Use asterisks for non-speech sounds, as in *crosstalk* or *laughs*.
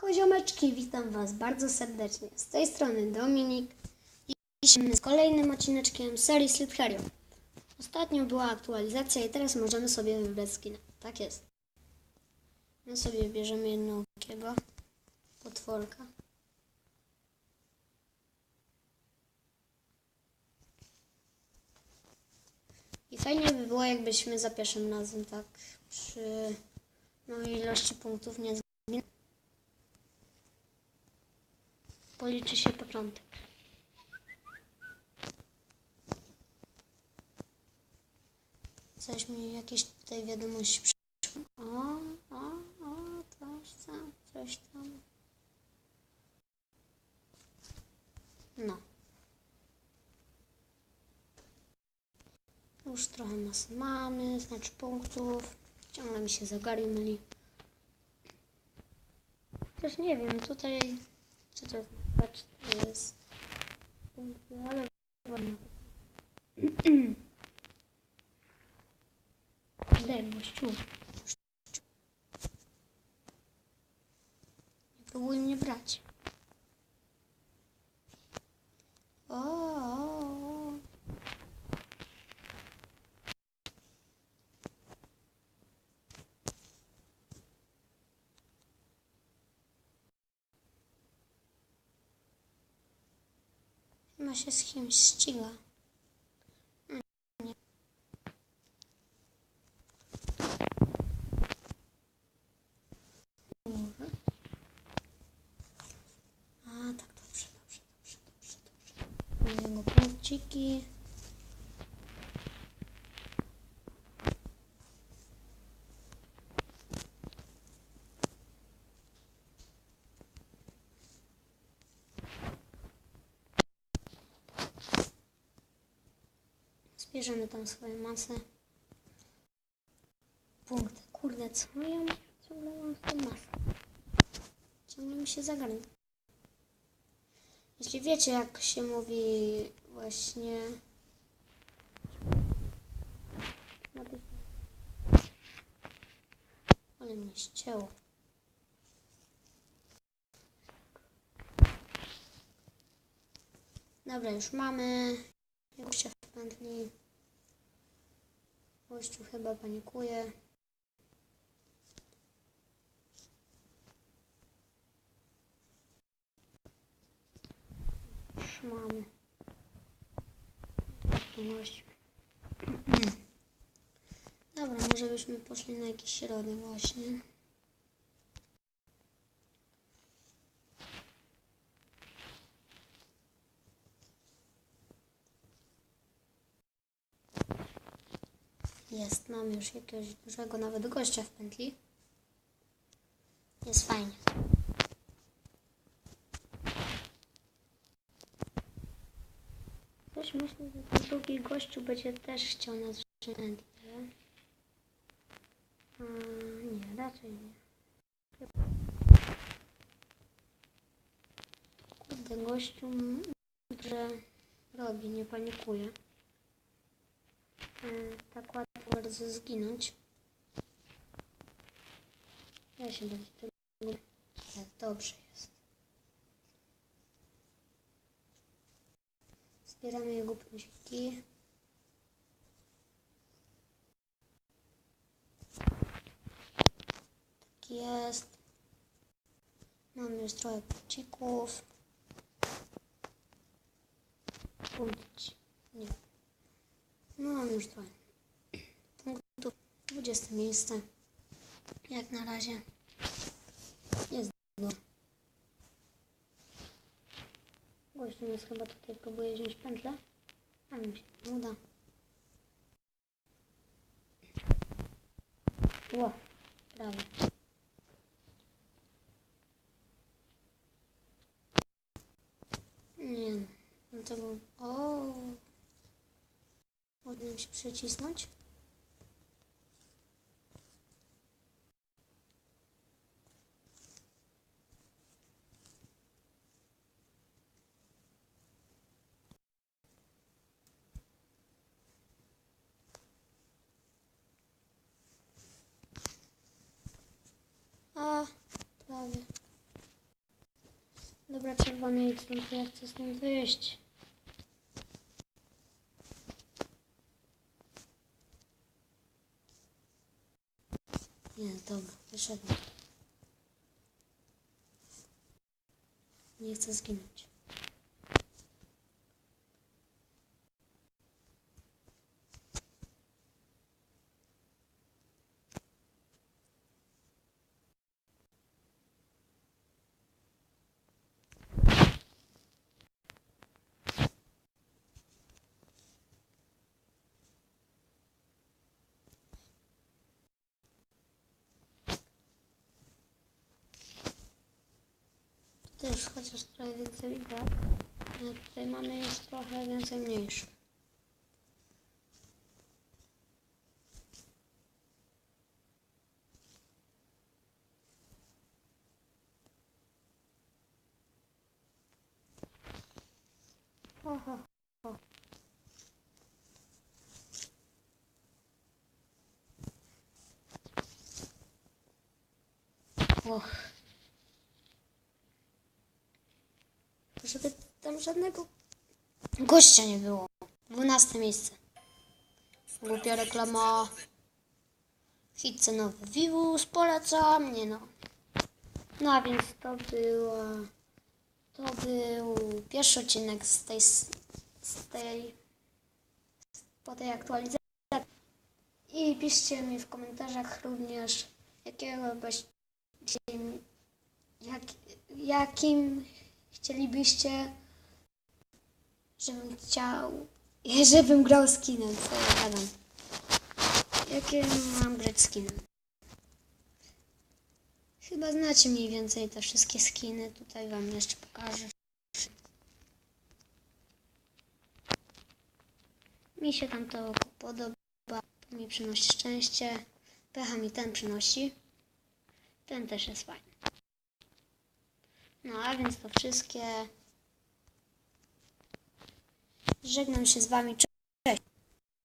Koziomeczki, witam Was bardzo serdecznie. Z tej strony Dominik. Dzisiaj z kolejnym odcineczkiem serii Hero. Ostatnio była aktualizacja i teraz możemy sobie wybrać skin. Tak jest. My sobie bierzemy jednookiego potworka. I fajnie by było, jakbyśmy za pierwszym razem tak przy małej ilości punktów nie zginęli. Policzy się początek. Coś mi jakieś tutaj wiadomość przyszło. O, o, o, coś tam, coś tam. No. Już trochę nas mamy, znaczy punktów. Ciągle mi się zegary myli. Też nie wiem, tutaj czy to patrz, to jest punkty, ale ładnie. Daj, gościu. Nie próbuj mnie brać. O, o, o. Chyba się z kimś ściga. Mm, nie. Może. A, tak, dobrze, dobrze, dobrze, dobrze, dobrze. Zbierzemy tam swoje masy. Punkty. Kurde, co ja ciągle mam masę? Ciągle mi się zagarnia. Jeśli wiecie, jak się mówi właśnie... Ale mnie ścięło. Dobra, już mamy. Gościa w pętli. Gościu chyba panikuje. Mamy. *clears throat* Dobra, może byśmy poszli na jakieś środy właśnie. Jest, mam już jakiegoś dużego nawet gościa w pętli. Jest fajnie. Też myślę, że ten drugi gościu będzie też chciał nas pętlę. A, nie, raczej nie. Kurde, gościu, że robi, nie panikuje e, tak łatwo bardzo zginąć. Ja się będzie tego. Tak, dobrze jest. Zbieramy jego plusiki. Tak jest. Mamy już trochę plucików. Punkci. Nie. No mam już trochę. Punktów 20 miejsce. Jak na razie jest dobrze. Gościu nas chyba tutaj próbuje wziąć pętlę. A mi się nie uda. Ło, prawie. Nie no. To był... O. Powinienem się przycisnąć. A, prawie. Dobra, czerwony idź stąd, ja chcę stąd wyjść. Nie, dobra, wyszedłem. Nie chcę zginąć. Już chociaż trochę więcej widać. Tutaj mamy już trochę więcej mniejszy. Oho. ho. Och. Żeby tam żadnego gościa nie było. 12 miejsce. Głupia reklama. Hit cenowy Vivus, polecam, nie no. No a więc to była... To był pierwszy odcinek z tej... Z tej... Po tej aktualizacji. I piszcie mi w komentarzach również, jakiego byście... Jak, jakim chcielibyście, żebym chciał, *laughs* żebym grał skinem, co ja gadam. Jakie mam grać skinem? Chyba znacie mniej więcej te wszystkie skiny, tutaj wam jeszcze pokażę. Mi się tam to podoba, mi przynosi szczęście, pecha mi ten przynosi, ten też jest fajny. No a więc to wszystkie. Żegnam się z wami.